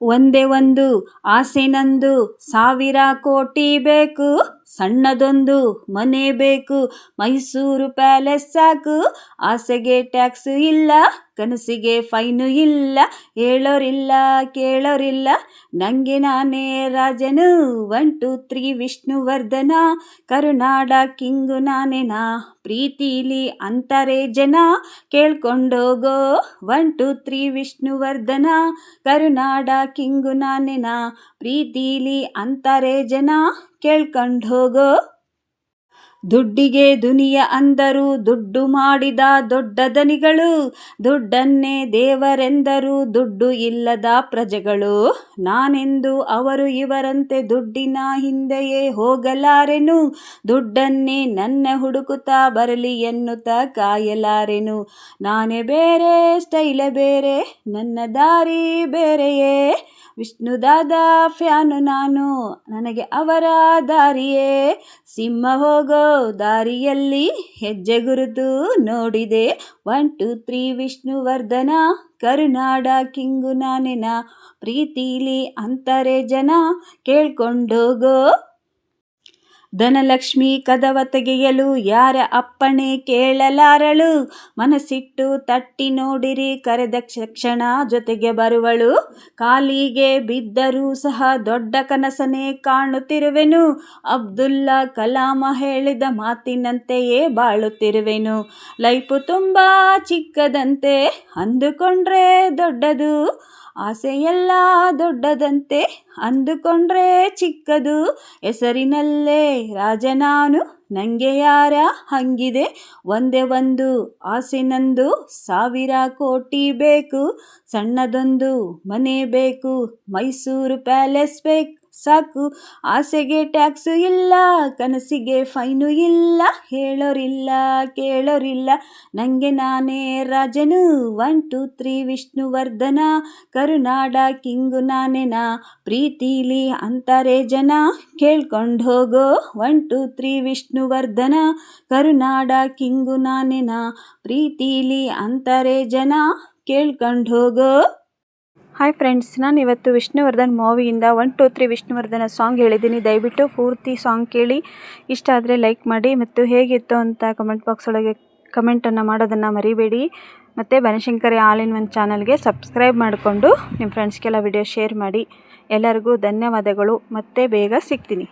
ಒಂದೇ ಒಂದು, ಆಸೆ ನಂದು, ಸಾವಿರ ಕೋಟಿ ಬೇಕು, ಸಣ್ಣದೊಂದು ಮನೆ ಬೇಕು, ಮೈಸೂರು ಪ್ಯಾಲೇಸ್ ಸಾಕು, ಆಸೆಗೆ ಟ್ಯಾಕ್ಸ್ ಇಲ್ಲ. ಕನಸಿಗೆ ಫೈನು ಇಲ್ಲ, ಹೇಳೋರಿಲ್ಲ, ಕೇಳೋರಿಲ್ಲ. ನನಗೆ ನಾನೇ ರಾಜನು ಒನ್ ಟು ತ್ರೀ ವಿಷ್ಣುವರ್ಧನ. ಕರುನಾಡ ಕಿಂಗು ನಾನೇನಾ, ಪ್ರೀತಿಲಿ ಅಂತಾರೆ ಜನ. ಕೇಳ್ಕೊಂಡೋಗೋ ಒನ್ ಟು ತ್ರೀ ವಿಷ್ಣುವರ್ಧನ. ಕರುನಾಡ ಕಿಂಗು ನಾನೇನಾ, ಪ್ರೀತಿಲಿ ಅಂತಾರೆ ಜನ. ಕೇಳ್ಕೊಂಡು ಹೋಗೋ ದುಡ್ಡಿಗೆ ದುನಿಯ ಅಂದರು, ದುಡ್ಡು ಮಾಡಿದ ದೊಡ್ಡ ದನಿಗಳು. ದುಡ್ಡನ್ನೇ ದೇವರೆಂದರು, ದುಡ್ಡು ಇಲ್ಲದ ಪ್ರಜೆಗಳು. ನಾನೆಂದು ಅವರು ಇವರಂತೆ ದುಡ್ಡಿನ ಹಿಂದೆಯೇ ಹೋಗಲಾರೆನು? ದುಡ್ಡನ್ನೇ ನನ್ನ ಹುಡುಕುತ್ತಾ ಬರಲಿ ಎನ್ನುತ್ತಾ ಕಾಯಲಾರೆನು? ನಾನೇ ಬೇರೆ, ಸ್ಟೈಲ ಬೇರೆ, ನನ್ನ ದಾರಿ ಬೇರೆಯೇ? ವಿಷ್ಣುದಾದ ಫ್ಯಾನು ನಾನು, ನನಗೆ ಅವರ ದಾರಿಯೇ? ಸಿಂಹ ಹೋಗೋ ದಾರಿಯಲ್ಲಿ ಹೆಜ್ಜೆ ಗುರುತು ನೋಡಿದೆ. ಒನ್ ಟು ತ್ರೀ ವಿಷ್ಣುವರ್ಧನ, ಕರುನಾಡ, ಕಿಂಗು ನಾನಿನ, ಪ್ರೀತಿಲಿ ಅಂತಾರೆ ಜನ ಕೇಳ್ಕೊಂಡೋಗೋ ಧನಲಕ್ಷ್ಮಿ ಕದವ ತೆಗೆಯಲು ಯಾರ ಅಪ್ಪಣೆ ಕೇಳಲಾರಳು? ಮನಸ್ಸಿಟ್ಟು ತಟ್ಟಿ ನೋಡಿರಿ, ಕರೆದ ಕ್ಷಣ ಜೊತೆಗೆ ಬರುವಳು. ಕಾಲಿಗೆ ಬಿದ್ದರೂ ಸಹ ದೊಡ್ಡ ಕನಸನೇ ಕಾಣುತ್ತಿರುವೆನು. ಅಬ್ದುಲ್ಲಾ ಕಲಾಮ ಹೇಳಿದ ಮಾತಿನಂತೆಯೇ ಬಾಳುತ್ತಿರುವೆನು. ಲೈಫು ತುಂಬ ಚಿಕ್ಕದಂತೆ ಅಂದುಕೊಂಡ್ರೆ ದೊಡ್ಡದು. ಆಸೆಯೆಲ್ಲ ದೊಡ್ಡದಂತೆ ಅಂದುಕೊಂಡ್ರೆ ಚಿಕ್ಕದು. ಹೆಸರಿನಲ್ಲೇ ರಾಜ ನಾನು ನನಗೆ ಯಾರ ಹಂಗಿದೆ? ಒಂದೇ ಒಂದು ಆಸೆ ನಂದು, ಸಾವಿರ ಕೋಟಿ ಬೇಕು. ಸಣ್ಣದೊಂದು ಮನೆ ಬೇಕು, ಮೈಸೂರು ಪ್ಯಾಲೇಸ್ ಬೇಕು. ಸಾಕು. ಆಸೆಗೆ ಟ್ಯಾಕ್ಸು ಇಲ್ಲ, ಕನಸಿಗೆ ಫೈನು ಇಲ್ಲ, ಹೇಳೋರಿಲ್ಲ, ಕೇಳೋರಿಲ್ಲ. ನನಗೆ ನಾನೇ ರಾಜನು ಒನ್ ಟು ತ್ರೀ ವಿಷ್ಣುವರ್ಧನ. ಕರುನಾಡ ಕಿಂಗು ನಾನೇನಾ, ಪ್ರೀತಿಲಿ ಅಂತಾರೆ ಜನ. ಕೇಳ್ಕೊಂಡು ಹೋಗೋ ಒನ್ ಟು ತ್ರೀ ವಿಷ್ಣುವರ್ಧನ. ಕರುನಾಡ ಕಿಂಗು ನಾನೇನಾ, ಪ್ರೀತಿಲಿ ಅಂತಾರೆ ಜನ. ಕೇಳ್ಕೊಂಡು ಹೋಗೋ ಹಾಯ್ ಫ್ರೆಂಡ್ಸ್ ನಾನು ಇವತ್ತು Vishnuvardhan ಮೂವಿಯಿಂದ one two three Vishnuvardhana song ಹೇಳಿದ್ದೀನಿ. ದಯವಿಟ್ಟು ಪೂರ್ತಿ ಸಾಂಗ್ ಕೇಳಿ. ಇಷ್ಟ ಆದರೆ ಲೈಕ್ ಮಾಡಿ ಮತ್ತು ಹೇಗಿತ್ತು ಅಂತ ಕಮೆಂಟ್ ಬಾಕ್ಸ್ ಒಳಗೆ ಕಮೆಂಟನ್ನು ಮಾಡೋದನ್ನು ಮರಿಬೇಡಿ. ಮತ್ತು ಬನಶಂಕರಿ ಆಲ್ ಇನ್ ಒನ್ ಚಾನಲ್ಗೆ ಸಬ್ಸ್ಕ್ರೈಬ್ ಮಾಡಿಕೊಂಡು ನಿಮ್ಮ ಫ್ರೆಂಡ್ಸ್ಗೆಲ್ಲ ವಿಡಿಯೋ ಶೇರ್ ಮಾಡಿ. ಎಲ್ಲರಿಗೂ ಧನ್ಯವಾದಗಳು. ಮತ್ತೆ ಬೇಗ ಸಿಗ್ತೀನಿ.